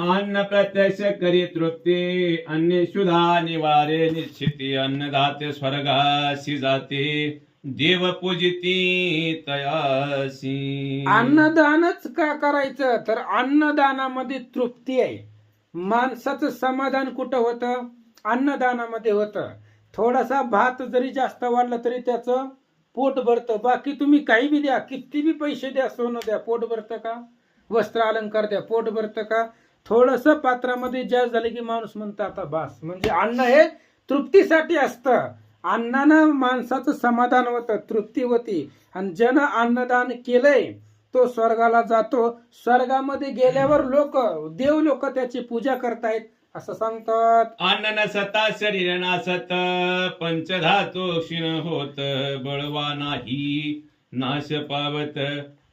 अन्न प्रत्यक्ष करी तृप्ती अन्य शुधा निवारे निश्चिती अन्नदाते स्वर्गासी जाते देव पूजिती तयासी. अन्नदानच का करायचं? तर अन्नदानामध्ये तृप्ती आहे. माणसाचं समाधान कुठं होतं? अन्नदानामध्ये होतं. थोडासा भात जरी जास्त वाढला तरी त्याचं पोट भरतं. बाकी तुम्ही काही बी द्या. किती बी पैसे द्या सोनं द्या पोट भरतं का? वस्त्र अलंकार द्या पोट भरतं का? थोडस पात्रामध्ये जास्त झाले की माणूस म्हणतो आता बास. म्हणजे अन्न हे तृप्तीसाठी असतं. अन्नानं माणसाचं समाधान होतं तृप्ती होती. आणि ज्यानं अन्नदान केलंय तो स्वर्गाला जातो. स्वर्गामध्ये गेल्यावर लोक देव लोक त्याची पूजा करतायत असं सांगतात. अन्न सता शरीर नासत पंचधातो क्षीण होत बळवा नाही नाश पावत.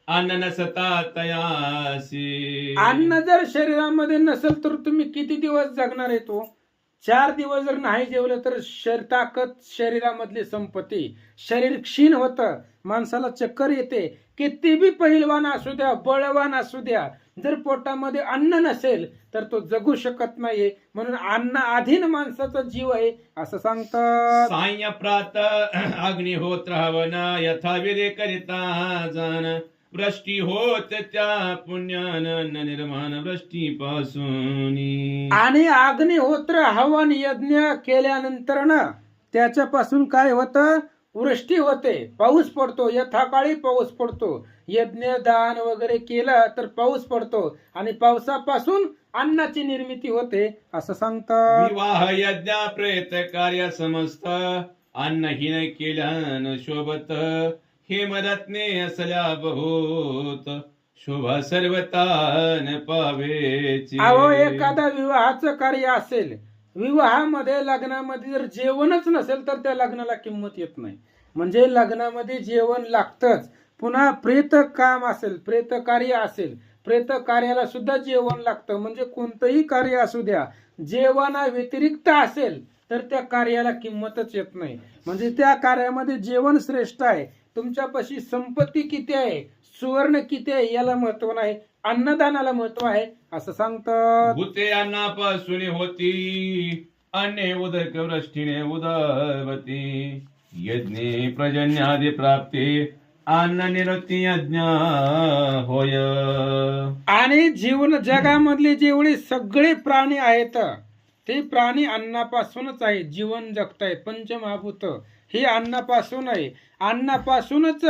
अन्न नसता तयासी. अन्न जर शरीरामध्ये नसेल तर तुम्ही किती दिवस जगणार आहे तो? चार दिवस जर नाही जेवलं तर शर ताकद शरीरामधली संपत्ती. शरीर क्षीण होतं. माणसाला चक्कर येते. किती बी पहिलवान असू द्या बळवान असू द्या जर पोटामध्ये अन्न नसेल तर तो जगू शकत नाहीये. म्हणून अन्न आधीन माणसाचा जीव आहे असं सांगतात. साय प्रात अग्निहोत्र हवन यथा विधे करिता जाण. वृष्टी होत त्या पुण्यान न निर्माण वृष्टी पासून आणि अग्निहोत्र हवन यज्ञ केल्यानंतर ना त्याच्यापासून काय होतं? वृष्टी होते. पाऊस पडतो. यथाकाळी पाऊस पडतो. यज्ञ दान वगैरे केलं तर पाऊस पडतो. आणि पावसापासून अन्नाची निर्मिती होते असं सांगतात. विवाह यज्ञ प्रेत कार्य समस्त अन्नहीन केल्यान शोभत. हे असल्या बहुत. शोभा सर्वतान पावेची. अहो एखादा विवाहाचं कार्य असेल विवाहामध्ये लग्नामध्ये जर जेवणच नसेल तर त्या लग्नाला किंमत येत नाही. म्हणजे लग्नामध्ये जेवण लागतच. पुन्हा प्रेत काम असेल प्रेत कार्य असेल प्रेत कार्याला सुद्धा जेवण लागतं. म्हणजे कोणतंही कार्य असू द्या जेवणा व्यतिरिक्त असेल तर त्या कार्याला किंमतच येत नाही. म्हणजे त्या कार्यामध्ये जेवण श्रेष्ठ आहे. तुमच्यापाशी संपत्ती किती आहे? सुवर्ण किती आहे? याला महत्त्व नाही. अन्नदानाला महत्त्व आहे असं सांगतात. भूते अन्नापासून होती. अन्य उदक वृष्टीने उदवती यज्ञे प्रजन्यादी प्राप्ती. अन्न निरती यज्ञ होय. आणि जीवन जगामधले जेवढे सगळे प्राणी आहेत ते प्राणी अन्नापासूनच आहे. जीवन जगतायत पंचमहाभूत. हे अन्नापासून आहे अन्नापासूनच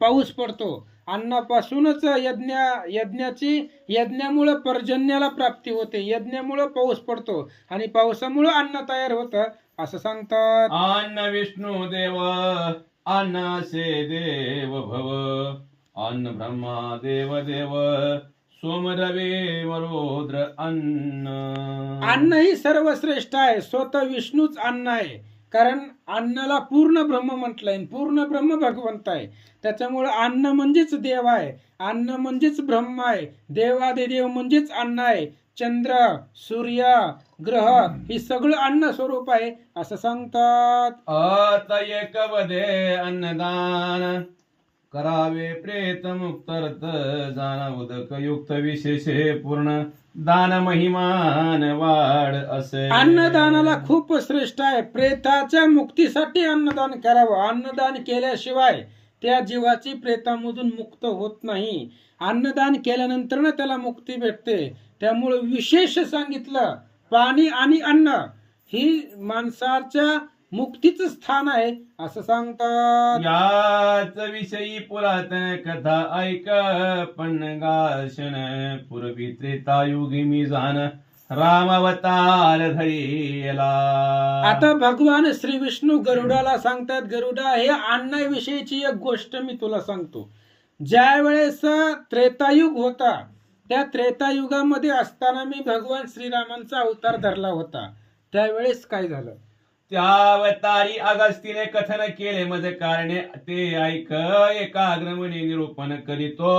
पाऊस पडतो. अन्नापासूनच यज्ञ यज्ञाची यज्ञामुळं पर्जन्याला प्राप्ती होते. यज्ञामुळं पाऊस पडतो. आणि पावसामुळं अन्न तयार होतं असं सांगतात. अन्न विष्णू देव अन्न से देव भव. अन्न ब्रह्मा देव देव सोम रवे मरोद्र अन्न. अन्न ही सर्वश्रेष्ठ आहे. स्वतः विष्णूच अन्न आहे. कारण अन्नाला पूर्ण ब्रह्म म्हटलंय पूर्ण ब्रह्म भगवंत आहे. त्याच्यामुळे अन्न म्हणजेच देव आहे. अन्न म्हणजेच ब्रह्म आहे. देवादेदेव म्हणजेच अन्न आहे. चंद्र सूर्य ग्रह ही सगळं अन्न स्वरूप आहे असं सांगतात. अत एक अन्नदान. करावे प्रेत मुक्तरत जाणा उदक युक्त विशेषे पूर्ण. दान महिमान वाढ असे. अन्नदानाला खूप श्रेष्ठ आहे. प्रेताच्या मुक्तीसाठी अन्नदान करावं. अन्नदान केल्याशिवाय त्या जीवाची प्रेतामधून मुक्त होत नाही. अन्नदान केल्यानंतर ना त्याला मुक्ती भेटते. त्यामुळे विशेष सांगितलं पाणी आणि अन्न ही माणसाच्या मुक्तीचं स्थान आहे असं सांगतात. याच विषयी पुरातन कथा ऐक पण गाशन पूर्वी त्रेतायुगी मी जाण राम अवतार धरिला. आता भगवान श्री विष्णू गरुडाला सांगतात गरुडा हे अन्नाविषयीची एक गोष्ट मी तुला सांगतो. ज्या वेळेस त्रेतायुग होता त्या त्रेतायुगामध्ये असताना मी भगवान श्रीरामांचा अवतार धरला होता. त्यावेळेस काय झालं? त्यावतारी अगस्तीने कथन केले. मज कारणे ते ऐक एकाग्रमणे निरूपण करीतो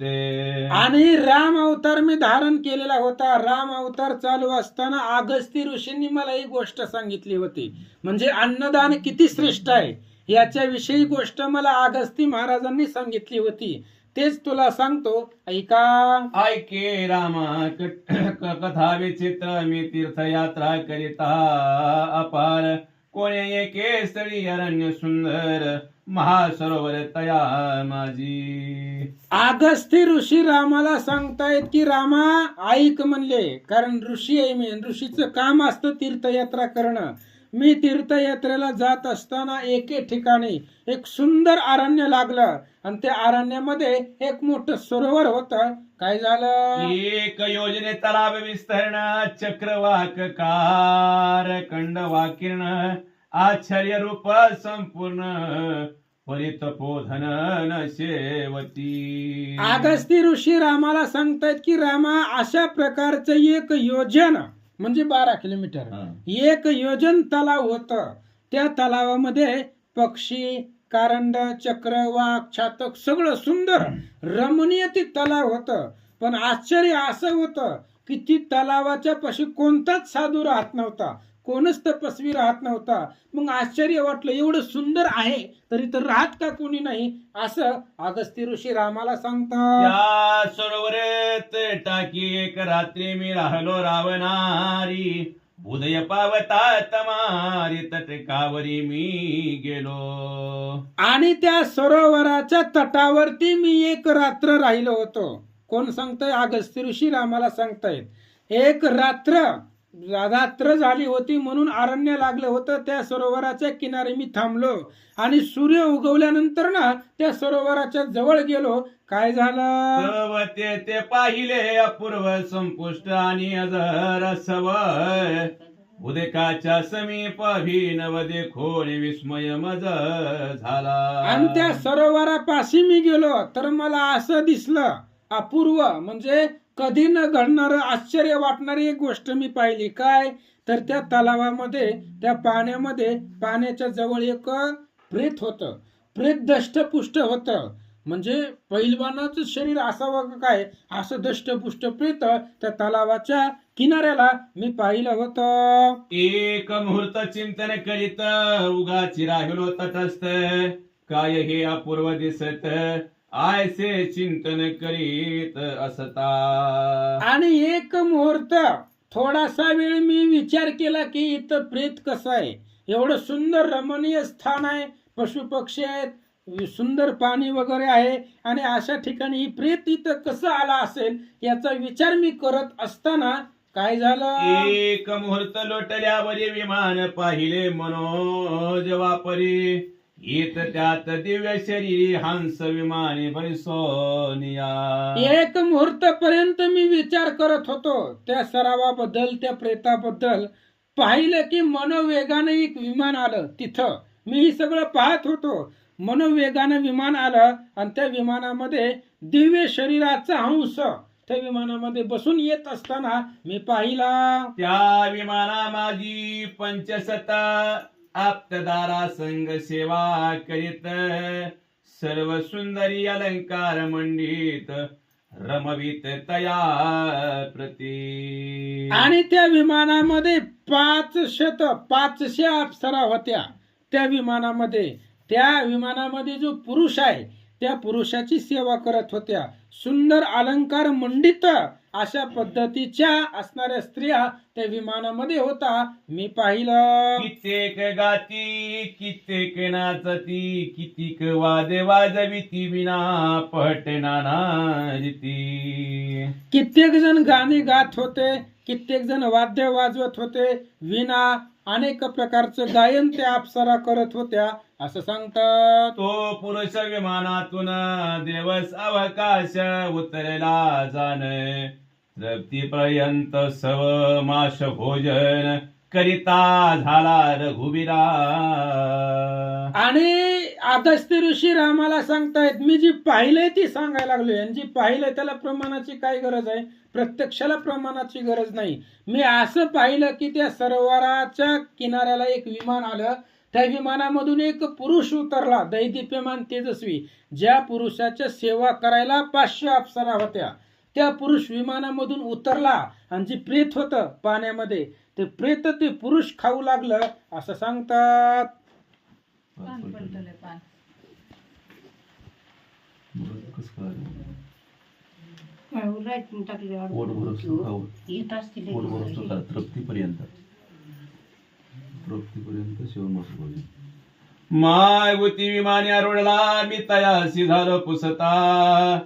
ते. आणि राम अवतार मी धारण केलेला होता. राम अवतार चालू असताना अगस्ती ऋषींनी मला ही गोष्ट सांगितली होती. म्हणजे अन्नदान किती श्रेष्ठ आहे? याच्याविषयी गोष्ट मला अगस्ती महाराजांनी सांगितली होती. तेच तुला सांगतो ऐका. ऐके रामा क- कथा विचित्र मी तीर्थयात्रा करिता अपार. कोणे एके स्थळी अरण्य सुंदर महासरोवर तया माझी. आगस्ती ऋषी रामाला सांगतायत की रामा ऐक म्हणले कारण ऋषी आहे मी ऋषीचं काम असतं तीर्थयात्रा करणं. मी तीर्थयात्रेला जात असताना एके ठिकाणी एक सुंदर अरण्य लागलं. आणि त्या अरण्यामध्ये एक मोठं सरोवर होतं. काय झालं? एक योजने तलाव विस्तरण चक्रवाककार खंड वाकिर्ण आश्चर्य रूप संपूर्ण परितपोधन शेवती आगस्ती ऋषी रामाला सांगतायत की रामा अशा प्रकारचं एक योजन म्हणजे बारा किलोमीटर. हा. एक योजन तलाव होत. त्या तलावामध्ये पक्षी कारंड चक्र वाघ छातक सगळं सुंदर रमणीय ते तलाव होत. पण आश्चर्य असं होतं की ती तलावाच्या पाशी कोणताच साधू राहत नव्हता. कोणच तपस्वी राहत नव्हता. मग आश्चर्य वाटलं एवढं सुंदर आहे तरी तर राहत का कोणी नाही? असं अगस्ती ऋषी रामाला सांगतात. सरोवरात टाकी एक रात्री मी राहिलो रावणारी. उदय पावता तमारी तटकावरी मी गेलो. आणि त्या सरोवराच्या तटावरती मी एक रात्र राहिलो होतो. कोण सांगतंय? अगस्ती ऋषी रामाला सांगतायत. एक रात्र रात्र झाली होती म्हणून अरण्य लागलं होतं. त्या सरोवराच्या किनारी मी थांबलो आणि सूर्य उगवल्यानंतर ना त्या सरोवराच्या जवळ गेलो. काय झालं? ते ते पाहिले अपूर्व संपुष्ट आणि अजर सवय. उदकाच्या समीप अभिनव देखोन विस्मय मज झाला. आणि त्या सरोवरापाशी मी गेलो. तर मला असं दिसलं अपूर्व म्हणजे कधी न घडणार आश्चर्य वाटणारी एक गोष्ट मी पाहिली. काय? तर त्या तलावामध्ये त्या पाण्यामध्ये पाण्याच्या जवळ एक प्रेत होत. प्रेत दष्टपुष्ट होत. म्हणजे पैलवानाचं शरीर असावं काय? असं दष्टपुष्ट प्रेत त्या तलावाच्या किनाऱ्याला मी पाहिलं होतं. एक मुहूर्त चिंतन करीत उगाची राहिलो तटस्थ काय हे अपूर्व दिसत? आयसे चिंतन करीत असता. आणि एक मुहूर्त थोडासा वेळ मी विचार केला की इथं प्रेत कसं आहे? एवढं सुंदर रमणीय स्थान आहे पशु पक्षी आहेत सुंदर पाणी वगैरे आहे आणि अशा ठिकाणी ही प्रेत इथं कसं आला असेल याचा विचार मी करत असताना काय झालं? एक मुहूर्त लोटल्यावरी विमान पाहिले मनोज वापरी. येत त्यात दिव्य शरीरी हंस विमाने एक मुहूर्त पर्यंत मी विचार करत होतो त्या सरावाबद्दल त्या प्रेताबद्दल. पाहिलं की मनोवेगानं एक विमान आलं तिथं. मी हे सगळं पाहत होतो. मनोवेगानं विमान आलं आणि त्या विमानामध्ये दिव्य शरीराचा हंस त्या विमानामध्ये बसून येत असताना मी पाहिला. त्या विमाना माझी पंचसता आप्तदारा संघ सेवा करीत सर्व सुंदरी अलंकार मंडित रमवित तया प्रती. आणि त्या विमानामध्ये पाच शत पाचशे अप्सरा होत्या. त्या विमानामध्ये त्या विमानामध्ये जो पुरुष आहे त्या पुरुषाची सेवा करत होत्या. सुंदर अलंकार मंडित अशा पद्धतीच्या असणाऱ्या स्त्रिया त्या विमानामध्ये होता. मी पाहिलं. कित्येक गाती कित्येक नाचती कितीक वादे वाजविती विना रीती कित्येक जण गाणी गात होते कित्येक जण वाद्य वाजवत होते विना अनेक प्रकारचं गायन त्या अप्सरा करत होत्या. असं सांगतात. तो पुरुष विमानातून दिवस अवकाश उतरला जाण. तृप्तीपर्यंत सव माश भोजन करिता झाला रघुवीरा आणि आगस्ती ऋषी रामाला सांगतायत मी जी पाहिलंय ती सांगायला लागलोय. आणि जी पाहिलंय त्याला प्रमाणाची काय गरज आहे? प्रत्यक्षाला प्रमाणाची गरज नाही. मी असं पाहिलं की त्या सरोवराच्या किनाऱ्याला एक विमान आलं. त्या विमानामधून एक पुरुष उतरला. दैदिप्यमान तेजस्वी ज्या पुरुषाच्या सेवा करायला पाचशे अप्सरा होत्या. त्या पुरुष विमानामधून उतरला आणि जी प्रेत होतं पाण्यामध्ये ते प्रेत ते पुरुष खाऊ लागलं असं सांगतात. तृप्तीपर्यंत. तृप्तीपर्यंत शिवमास माय होती विमाने आरोडला मी तयासी झालो पुसता.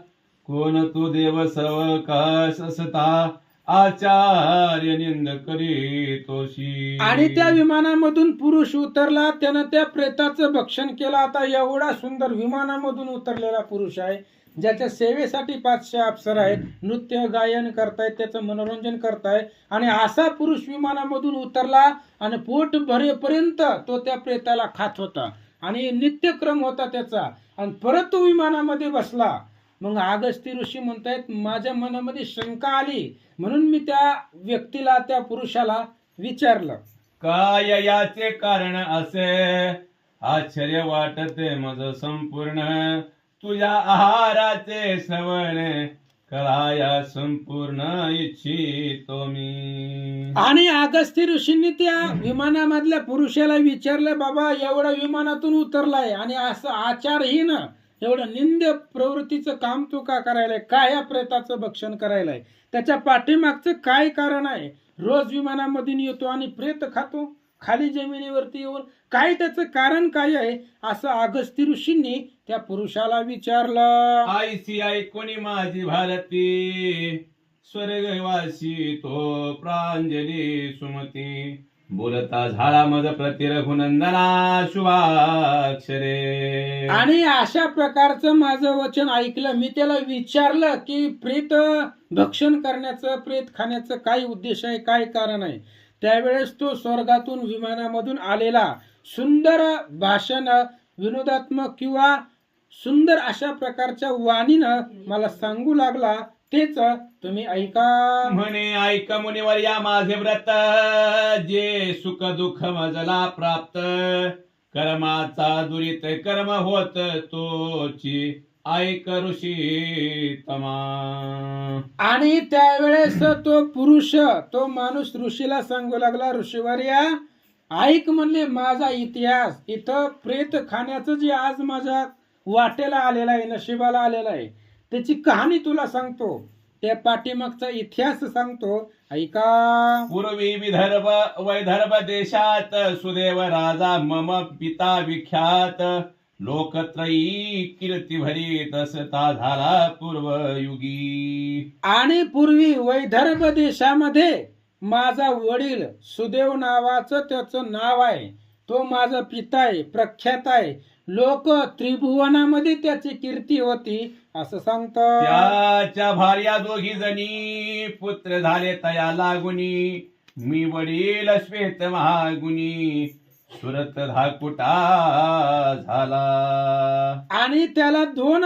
कोण तू देव सर्व कस असता आचार्य निंद करी तोशी आणि त्या विमानामधून पुरुष उतरला त्यानं त्या प्रेताचं भक्षण केलं. आता एवढा सुंदर विमानामधून उतरलेला पुरुष आहे. ज्याच्या सेवेसाठी पाचशे अप्सर आहेत नृत्य गायन करतायत त्याचं मनोरंजन करताय आणि असा पुरुष विमानामधून उतरला आणि पोट भरेपर्यंत तो त्या प्रेताला खात होता. आणि नित्यक्रम होता त्याचा. आणि परत तो विमानामध्ये बसला. मग अगस्ती ऋषी म्हणतायत माझ्या मनामध्ये शंका आली. म्हणून मी त्या व्यक्तीला त्या पुरुषाला विचारलं. काय याचे कारण असे? आश्चर्य वाटते मज संपूर्ण. तुझ्या आहाराचे श्रवण कराया संपूर्ण इच्छितो मी. आणि अगस्ती ऋषींनी त्या विमानामधल्या पुरुषाला विचारलं बाबा एवढा विमानातून उतरलाय आणि असं आचारहीन एवढं निंद्य प्रवृत्तीचं काम तू का करायलाय? काय या प्रेताचं भक्षण करायलाय? त्याच्या पाठीमागचं काय कारण आहे? रोज विमानामधून येतो आणि प्रेत खातो खाली जमिनीवरती येऊन. काय त्याचं कारण काय आहे? असं अगस्ती ऋषींनी त्या पुरुषाला विचारलं आईसी ऐकोनी माझी भारती? स्वर्गवासी तो प्रांजली सुमती. बोलता झाला मज प्रति रघुनंदना शुभाक्षरे. आणि अशा प्रकारचं माझं वचन ऐकलं. मी त्याला विचारलं की प्रेत भक्षण करण्याचं प्रेत खाण्याचं काय उद्देश आहे? काय कारण आहे? त्यावेळेस तो स्वर्गातून विमानामधून आलेला सुंदर भाषण विनोदात्मक किंवा सुंदर अशा प्रकारच्या वाणीनं मला सांगू लागला तेच तुम्ही ऐका. म्हणे ऐक मुनिवर या माझे व्रत. जे सुख दुःख मजला प्राप्त कर्माचा दुरित कर्म होत तोची ऐक ऋषी तमा. आणि त्यावेळेस तो पुरुष तो माणूस ऋषीला सांगू लागला ऋषीवर्या ऐक म्हणले माझा इतिहास. इथं प्रेत खाण्याचं जे आज माझ्या वाटेला आलेला आहे नशिबाला आलेला आहे. त्याची कहाणी तुला सांगतो. त्या पाठीमागचा इतिहास सांगतो. ऐका. पूर्वी विदर्भ वैदर्भ देशात सुदेव राजा मम पिता विख्यात. लोकत्रयी कीर्ती भरीत असता झाला पूर्वयुगी. आणि पूर्वी वैदर्भ देशामध्ये माझा वडील सुदेव नावाचं त्याचं नाव आहे. तो माझा पिता आहे प्रख्यात आहे. लोक त्रिभुवनामध्ये त्याची कीर्ती होती असं सांगतं त्याच्या भार्या दोघी जणी पुत्र झाले तया लागुनी. मी वडील श्वेत महागुनी. सुरत धाकुटा झाला. आणि त्याला दोन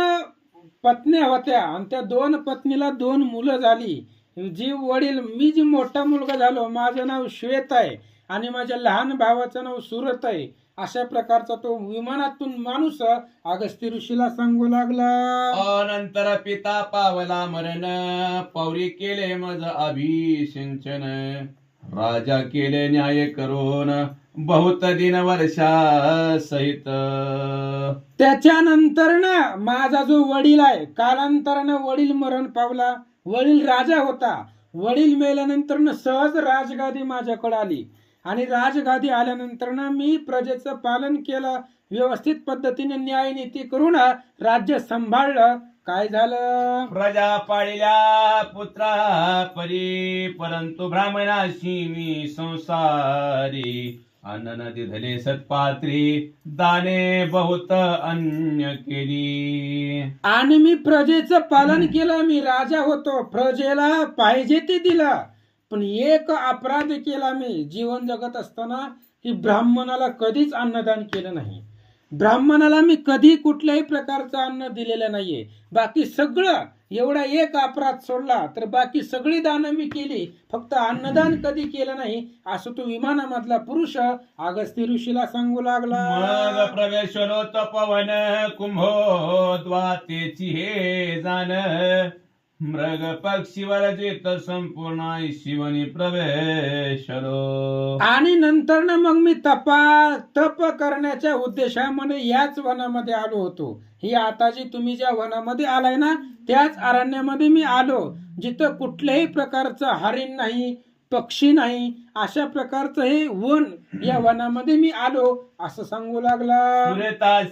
पत्न्या होत्या. आणि त्या दोन पत्नीला दोन मुलं झाली. जी वडील मी जी मोठा मुलगा झालो माझं नाव श्वेत आहे. आणि माझ्या लहान भावाचं नाव सुरत आहे. अशा प्रकारचा तो विमानातून माणूस अगस्ती ऋषीला सांगू लागला. अनंतर पिता पावला मरण पौरी केले मज अभिषिंचन राजा केले न्याय करून बहुत दिन वर्षा सहित. त्याच्यानंतर ना माझा जो वडील आहे कालांतरानं वडील मरण पावला. वडील राजा होता. वडील मेल्यानंतर ना सहज राजगादी माझ्याकडे आली. आणि राजगादी आल्यानंतर ना मी प्रजेचं पालन केलं. व्यवस्थित पद्धतीने न्याय नीती करून राज्य सांभाळलं. काय झालं? प्रजा पाळल्या पुत्रा परी परंतु ब्राह्मणाशी मी संसारी. अन्न नदी धले सत्पात्री दाने बहुत अन्य केली. आणि मी प्रजेचं पालन केलं. मी राजा होतो. प्रजेला पाहिजे ते दिलं. पण एक अपराध केला मी जीवन जगत असताना की ब्राह्मणाला कधीच अन्नदान केलं नाही. ब्राह्मणाला मी कधी कुठल्याही प्रकारचं अन्न दिलेलं नाहीये. बाकी सगळं एवढा एक अपराध सोडला तर बाकी सगळी दानं मी केली. फक्त अन्नदान कधी केलं नाही असं तो विमानामधला पुरुष अगस्ती ऋषीला सांगू लागला. प्रवेश पवन कुंभो द्वातेची हे जाण. मृग पक्षी वरजित संपूर्ण शिवनी प्रवेशलो. आणि नंतर ना मग मी तपा तप करण्याच्या उद्देशामध्ये याच वनामध्ये आलो होतो. ही आता जी तुम्ही ज्या वनामध्ये आलाय ना त्याच अरण्यामध्ये मी आलो. जिथं कुठल्याही प्रकारचं हरिण नाही पक्षी नाही अशा प्रकारचं हे वन या वनामध्ये मी आलो. असं सांगू लागला.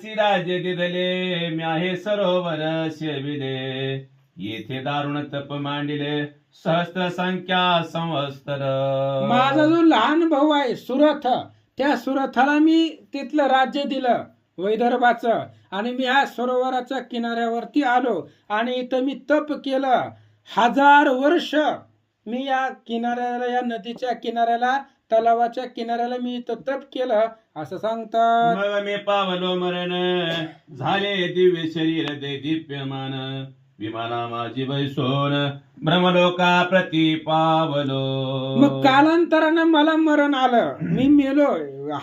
राजे दिदले म्याहे सरोवर शेविले. येथे दारुण तप मांडिले सहस्त्र संख्या संवत्सर. माझा जो लहान भाऊ आहे सुरथ त्या सुरथाला मी तिथलं राज्य दिलं वैदर्भाचं. आणि मी ह्या सरोवराच्या किनाऱ्यावरती आलो आणि इथं मी तप केलं. हजार वर्ष मी या किनाऱ्याला या नदीच्या किनाऱ्याला तलावाच्या किनाऱ्याला मी इथं तप केलं असं सांगतात. मग मी पावलो मरण झाले दिव्य शरीर दे दिप्यमान. विमाना माझी बैसोन ब्रह्मलोका प्रति पावलो मग कालांतरानं मला मरण आलं. मी मेलो.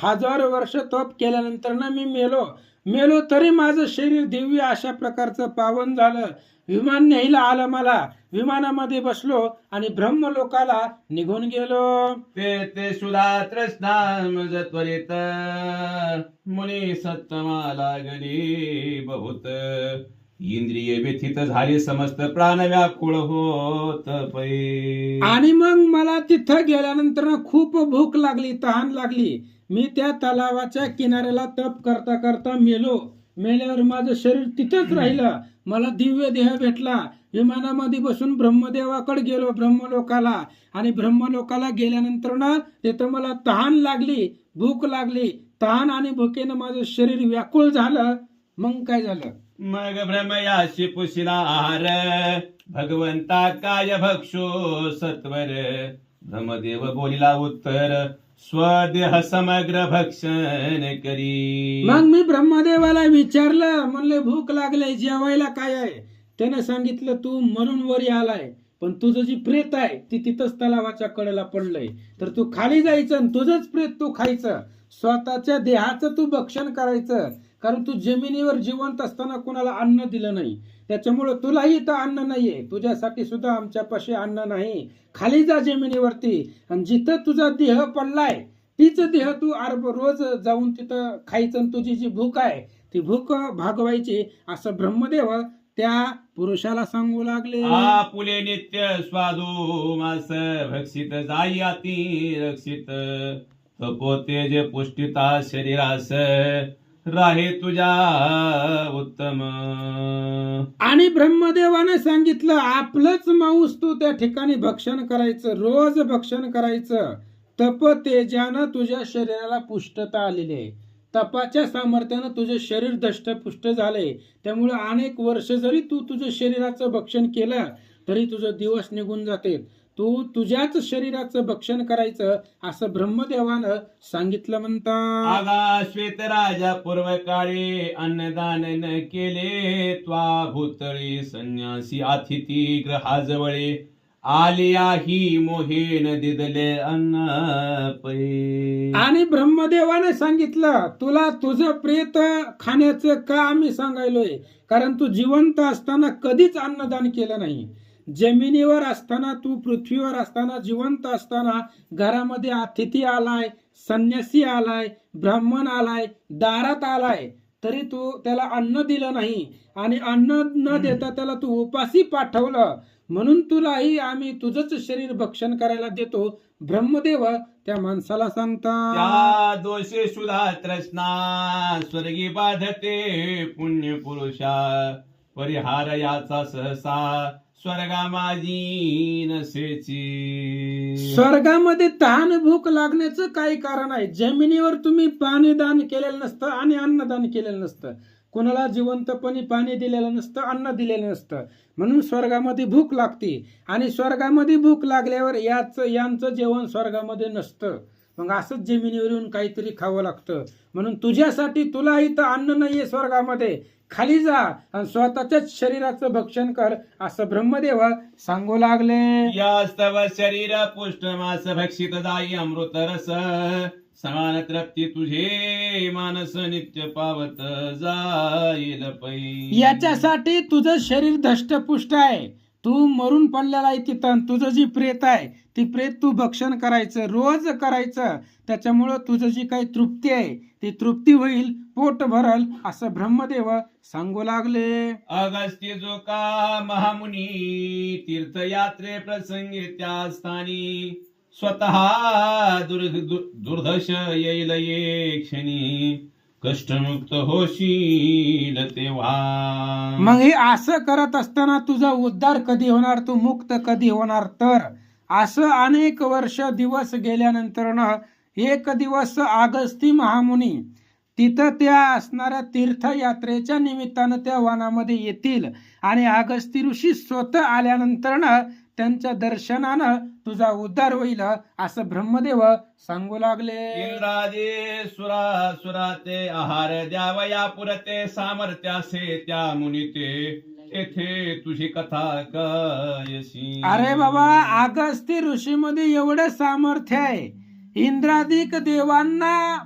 हजार वर्ष तप केल्यानंतर ना मी मेलो. मेलो तरी माझं शरीर दिव्य अशा प्रकारचं पावन झालं. विमान न्यायला आलं मला. विमानामध्ये बसलो आणि ब्रह्मलोकाला निघून गेलो. ते ते सुधा तृष्णा त्वरित मुनी सत्तमा लागली बहुत. इंद्रिय व्यथित झाले समस्त प्राण व्याकुळ होत पै. आणि मग मला तिथं गेल्यानंतर ना खूप भूक लागली तहान लागली. मी त्या तलावाच्या किनाऱ्याला तप करता करता मेलो. मेल्यावर माझं शरीर तिथंच राहिलं. मला दिव्य देह भेटला. विमानामध्ये बसून ब्रह्मदेवाकडे गेलो ब्रह्मलोकाला. आणि ब्रह्मलोकाला गेल्यानंतर ना तिथं मला तहान लागली भूक लागली. तहान आणि भुकेनं माझं शरीर व्याकुळ झालं. मग काय झालं? मग भ्रमयाशी पुशिला भगवंता काय भक्षो सत्वर। ब्रह्मदेव बोलिला उत्तर स्वदेह समग्र भक्षण करी। मग मी ब्रह्मदेवाला विचारलं म्हणले भूक लागले जेवायला काय आहे? त्याने सांगितलं तू मरून वरी आलाय पण तुझं जी प्रेत आहे ती तिथंच तलावाच्या कडेला पडलंय. तर तू खाली जायचं आणि तुझंच प्रेत तू खायचं. स्वतःच्या देहाचं तू भक्षण करायचं. कारण तू जमिनीवर जिवंत असताना कुणाला अन्न दिलं नाही. त्याच्यामुळं तुलाही इथं अन्न नाहीये. तुझ्यासाठी सुद्धा आमच्यापाशी अन्न नाही. खाली जा जमिनीवरती. आणि जिथं तुझा देह पडलाय तीच देह तू अर्ब रोज जाऊन तिथं खायचं आणि तुझी जी भूक आहे ती भूक भागवायची असं ब्रह्मदेव त्या पुरुषाला सांगू लागले. आपुले नित्य स्वादू मास भक्षित जाई अति रक्षित जे पुष्टिता शरीरास राहे तुझ्या उत्तम. आणि ब्रह्मदेवाने सांगितलं आपलंच मांस तू त्या ठिकाणी भक्षण करायचं रोज भक्षण करायचं. तप तेजानं तुझ्या शरीराला पुष्टता आलेली आहे. तपाच्या सामर्थ्यानं तुझे शरीर दष्टपुष्ट झाले त्यामुळे अनेक वर्ष जरी तू तुझं शरीराचं भक्षण केलं तरी तुझं दिवस निघून जाते. तू तुझ्याच शरीराचं भक्षण करायचं असं ब्रह्मदेवानं सांगितलं म्हणतात आगा श्वेत राजा पूर्व काळी अन्नदान न केले त्वा भूतळी संन्यासी अतिथी ग्रहाजवळे आलिया ही मोहेन दिदले अन्न पै. आणि ब्रह्मदेवाने सांगितलं तुला तुझं प्रेत खाण्याचं का आम्ही सांगायलोय? कारण तू जिवंत असताना कधीच अन्नदान केलं नाही. जमिनीवर असताना तू पृथ्वीवर असताना जिवंत असताना घरामध्ये अतिथी आलाय संन्यासी आलाय ब्राह्मण आलाय दारात आलाय तरी तू त्याला अन्न दिलं नाही. आणि अन्न न देता त्याला तू उपासी पाठवलं. म्हणून तुलाही आम्ही तुझंच शरीर भक्षण करायला देतो. ब्रह्मदेव त्या माणसाला सांगता. त्या दोषे सुधा तृष्णा स्वर्गी बाधते पुण्य पुरुषा परिहार याचा सहसा. स्वर्गा माझी नसेची स्वर्गामध्ये तहान भूक लागण्याचं काही कारण आहे. जमिनीवर तुम्ही पाणी दान केलेलं नसतं आणि अन्नदान केलेलं नसतं. कोणाला जिवंतपणी पाणी दिलेलं नसतं अन्न दिलेलं नसतं. म्हणून स्वर्गामध्ये भूक लागते. आणि स्वर्गामध्ये भूक लागल्यावर याच यांचं जेवण स्वर्गामध्ये नसतं. मग असंच जमिनीवर येऊन काहीतरी खावं लागतं. म्हणून तुझ्यासाठी तुला इथं अन्न नाहीये स्वर्गामध्ये. खाली जा आणि स्वतःच्याच शरीराचं भक्षण कर असं ब्रह्मदेव सांगू लागले. यास्तव शरीर पुष्ट मास भक्षित जाई अमृत रस. समान तृप्ती तुझे मानस नित्य पावत जाईल पै. याच्यासाठी तुझं शरीर धष्टपुष्ट आहे. तू मरून पडलेला आहे तिथं तुझं जी प्रेत आहे ती प्रेत तू भक्षण करायचं रोज करायचं. त्याच्यामुळं तुझं जी काही तृप्ती आहे ती तृप्ती होईल पोट भरल असं ब्रह्मदेव सांगू लागले. अगस्त्य जो का महामुनी तीर्थयात्रे प्रसंगी त्या स्थानी. स्वतः दुर्- दुर्दश येईल ये क्षणी. कष्टमुक्त होशील तेव्हा. मग हे असं करत असताना तुझा उद्धार कधी होणार? तू मुक्त कधी होणार? तर असं अनेक वर्ष दिवस गेल्यानंतर एक दिवस अगस्ती महामुनी तिथं त्या असणाऱ्या तीर्थयात्रेच्या निमित्तानं त्या वनामध्ये येतील. आणि अगस्ती ऋषी स्वतः आल्यानंतर त्यांच्या दर्शनानं तुझा उद्धार होईल असं ब्रह्मदेव सांगू लागले. इंद्रादे सुरा सुराते आहार द्यावया पुरते सामर्थ्यासे त्या मुनीते. येथे तुझी कथा कयशी अरे बाबा अगस्ती ऋषीमध्ये एवढं सामर्थ्य आहे. इंद्रादिक देवांना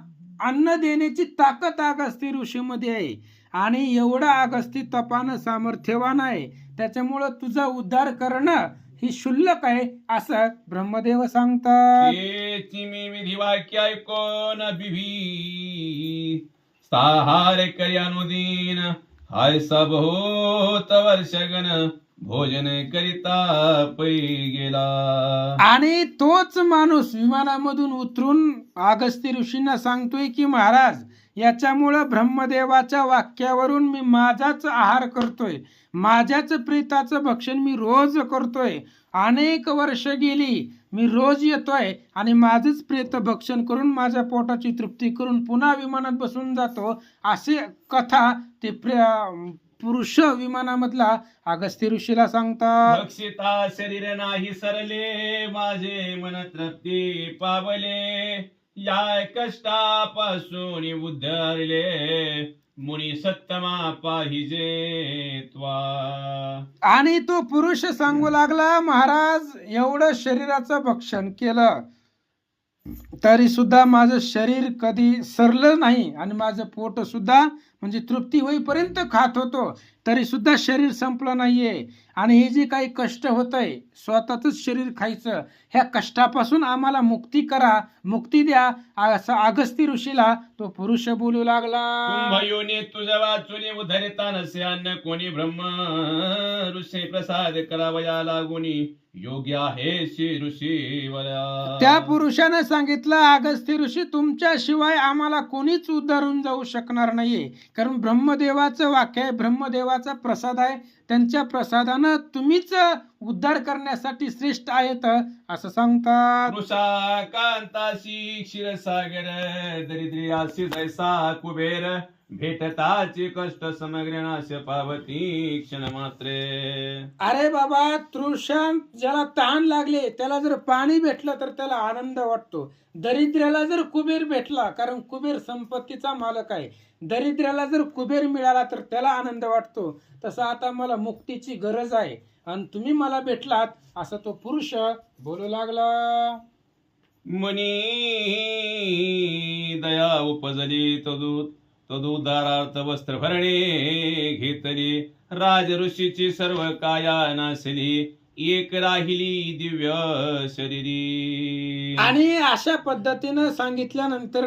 अन्न देण्याची ताकद अगस्ती ऋषीमध्ये आहे. आणि एवढं अगस्ती तपानं सामर्थ्यवान आहे. त्याच्यामुळं तुझा उद्धार करणं ही शुल्लक आहे असं ब्रह्मदेव सांगतात. मी विधी वाक्य ऐकोन बिभी. साहार कर्यानुदीन हाय सबहोत वर्षगण भोजन करिता पै गेला. आणि तोच माणूस विमानामधून उतरून अगस्ती ऋषींना सांगतोय की महाराज याच्यामुळं ब्रह्मदेवाच्या वाक्यावरून मी माझाच आहार करतोय. माझ्याच प्रीताचं भक्षण मी रोज करतोय. अनेक वर्ष गेली मी रोज येतोय आणि माझंच प्रेत भक्षण करून माझ्या पोटाची तृप्ती करून पुन्हा विमानात बसून जातो. असे कथा ते प्र- पुरुष विमानामधला अगस्ती ऋषीला सांगतात. शरीर नाही सरले माझे मन तृप्ती पावले. या कष्टापासून उद्धारले. मुनी सत्तमा पाहिजे आणि तो पुरुष सांगू लागला महाराज एवढं शरीराचं भक्षण केलं तरी सुद्धा माझं शरीर कधी सरलं नाही आणि माझं पोट सुद्धा म्हणजे तृप्ती होईपर्यंत खात होतो. तरी सुद्धा शरीर संपलं नाहीये. आणि हे जे काही कष्ट होत आहे स्वतःच शरीर खायचं ह्या कष्टापासून आम्हाला मुक्ती करा मुक्ती द्या. असं अगस्ती ऋषीला तो पुरुष बोलू लागला. कुंभयोनी तुझ वाचुनी उधरिता नसे अन्न कोणी ब्रह्म ऋषी प्रसाद करावया लागुनी योग्य आहे श्री ऋषी त्या पुरुषानं सांगितलं अगस्ती ऋषी तुमच्याशिवाय आम्हाला कोणीच उद्धारून जाऊ शकणार नाहीये. कारण ब्रह्मदेवाचं वाक्य आहे ब्रह्मदेवाचा प्रसाद आहे त्यांच्या प्रसादानं तुम्हीच उद्धार करण्यासाठी श्रेष्ठ आहेत असं सांगतात. वृषा कांताशी क्षीरसागर दरिद्री आशी जैसा कुबेर भेटताची कष्ट समग्र नाश पावती क्षण मात्रे अरे बाबा तृषान ज्याला तहान लागले त्याला जर पाणी भेटलं तर त्याला आनंद वाटतो. दरिद्र्याला जर कुबेर भेटला कारण कुबेर संपत्तीचा मालक आहे. दरिद्र्याला जर कुबेर मिळाला तर त्याला आनंद वाटतो. तसा आता मला मुक्तीची गरज आहे. आणि तुम्ही मला भेटलात असं तो पुरुष बोलू लागला. मनी दया उपजली तदू तदुदारार्थ वस्त्र भरणे घेतली. राज ऋषीची सर्व काया नासली एक राहिली दिव्य शरीरी. आणि अशा पद्धतीनं सांगितल्यानंतर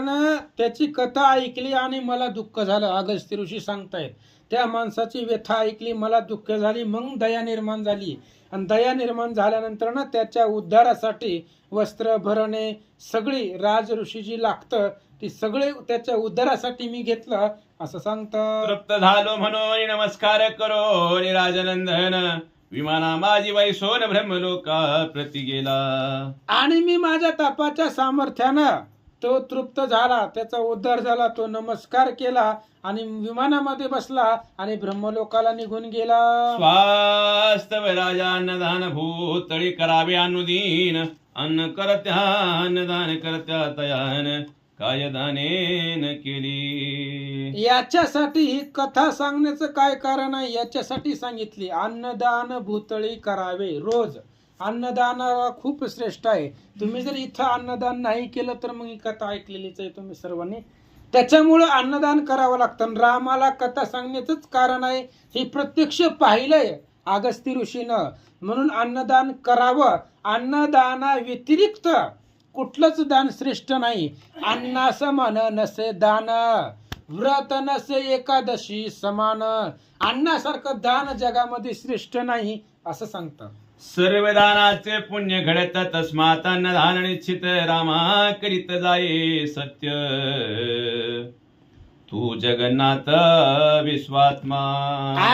त्याची कथा ऐकली आणि मला दुःख झालं. अगस्ती ऋषी सांगतायत त्या माणसाची व्यथा ऐकली मला दुःख झाली मग दया निर्माण झाली. आणि दया निर्माण झाल्यानंतर ना त्याच्या उद्धारासाठी वस्त्र भरणे सगळी राज ऋषी जी लागतं ती सगळे त्याच्या उद्धारासाठी मी घेतलं. असं सांगतं तृप्त झालो म्हणून नमस्कार करो राजनंदन विमाना माझी वैसोन ब्रह्मलोका प्रति गेला. आणि मी माझ्या तपाच्या सामर्थ्यानं तो तृप्त झाला त्याचा उद्धार झाला तो नमस्कार केला आणि विमानामध्ये बसला आणि ब्रह्मलोकाला निघून गेला. स्वास्तव राजा अन्नदान भूतळी करावे अनुदीन अन्न करत्या अन्नदान करत्या तयान काय दानेन केली. याच्यासाठी ही कथा सांगण्याचं काय कारण आहे? याच्यासाठी सांगितली अन्नदान भूतळी करावे रोज. अन्नदान खूप श्रेष्ठ आहे. तुम्ही जर इथं अन्नदान नाही केलं तर मग ही कथा ऐकलेलीच आहे तुम्ही सर्वांनी. त्याच्यामुळं अन्नदान करावं लागतं आणि रामाला कथा सांगण्याचंच कारण आहे. हे प्रत्यक्ष पाहिलंय अगस्ती ऋषीनं. म्हणून अन्नदान करावं. अन्नदाना व्यतिरिक्त कुठलंच दान श्रेष्ठ नाही. अन्नास मन नसे दान. व्रत नसे एकादशी समान. अन्नासारखं दान जगामध्ये श्रेष्ठ नाही असं सांगतं सर्व दानाचे पुण्य घडत तस्मात अन्नदान निश्चित रामा करीत जाये सत्य. तू जगन्नाथ विश्वात्मा.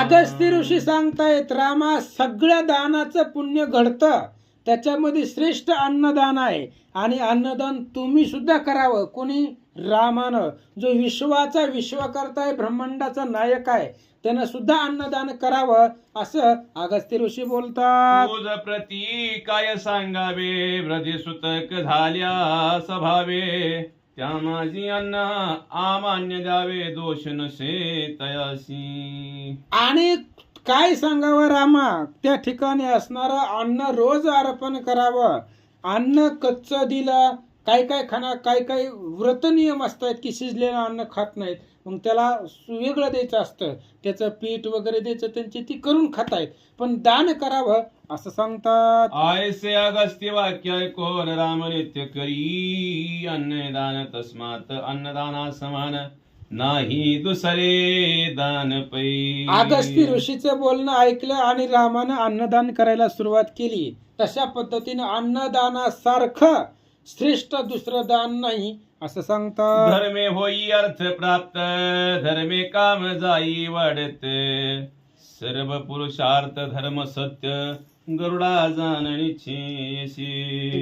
अगस्ती ऋषी सांगतायत रामा सगळ्या दानाचं पुण्य घडतं. त्याच्यामध्ये श्रेष्ठ अन्नदान आहे. आणि अन्नदान तुम्ही सुद्धा करावं. कोणी? रामानं. जो विश्वाचा विश्वकर्ता आहे ब्रह्मांडाचा नायक आहे त्यानं सुद्धा अन्नदान करावं असं अगस्ती ऋषी बोलतात. प्रती काय सांगावे? व्रजे सुतक झाल्या स्वभावे त्या माझी अन्न आमान्य द्यावे दोष नसे तयासी. आणि काय सांगावं रामा? त्या ठिकाणी असणारं अन्न रोज अर्पण करावं. अन्न कच्चं दिलं काय काय खाना काय काय व्रत नियम असतात की शिजलेलं अन्न खात नाहीत. मग त्याला वेगळं द्यायचं असतं. त्याचं पीठ वगैरे द्यायचं त्यांची ती करून खातायत. पण दान करावं असं सांगतात. आयसे अगस्त्य वाक्य कोण राम नित्य करी. अन्नदान तस्मात अन्नदाना समान नाही दुसरे दान पै. अगस्ती ऋषीचं बोलणं ऐकलं आणि रामानं अन्नदान करायला सुरुवात केली. तशा पद्धतीनं अन्नदानासारखं श्रेष्ठ दुसरं दान नाही असं सांगतात. धर्मे होई अर्थ प्राप्त धर्मे काम जाई वाढत. सर्व पुरुषार्थ धर्म सत्य गरुडा जाणणीची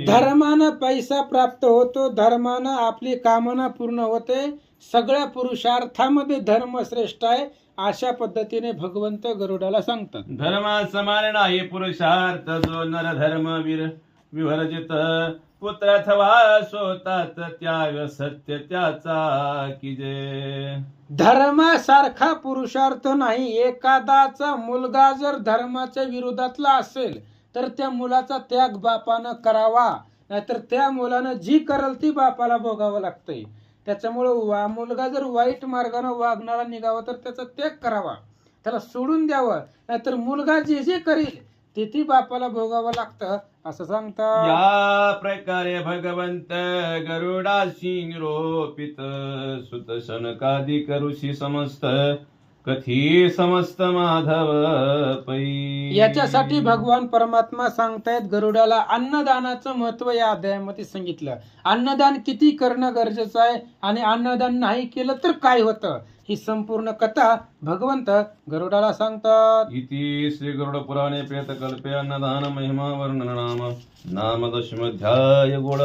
धर्मानं पैसा प्राप्त होतो धर्मानं आपली कामना पूर्ण होते. सगळ्या पुरुषार्थामध्ये धर्म श्रेष्ठ आहे अशा पद्धतीने भगवंत गरुडाला सांगतात. धर्मा समान नाही पुरुषार्थ जो नर धर्म वीर विवर्जित पुत्र अथवा स्वतात त्याग सत्य त्याचा की जे. धर्मासारखा पुरुषार्थ नाही एखादाचा मुलगा जर धर्माच्या विरोधातला असेल तर त्या मुलाचा त्याग बापानं करावा. नाहीतर त्या मुलानं जी करल ती बापाला भोगावं लागतंय. त्याच्यामुळं वा मुलगा जर वाईट मार्गानं वागणारा निघावा तर त्याचा त्याग करावा. त्याला सोडून द्यावं. नाहीतर मुलगा जे जे करेल ते ती बापाला भोगावं लागतं असं सांगतात. या प्रकारे भगवंत गरुडाशी निरोपित सुत शनकादिक करुषी समस्त कथी समस्त माधव पै? याच्यासाठी भगवान परमात्मा सांगतायत गरुडाला अन्नदानाचं महत्त्व या अध्यायामध्ये सांगितलं. अन्नदान किती करणं गरजेचं आहे आणि अन्नदान नाही केलं तर काय होतं? ही संपूर्ण कथा भगवंत गरुडाला सांगतात. इति श्री गरुड पुराणे प्रेतकल्पे अन्नदान महिमा वर्णन नाम. नाम दशमध्याय गुण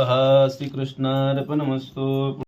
श्रीकृष्णार्पणमस्तु.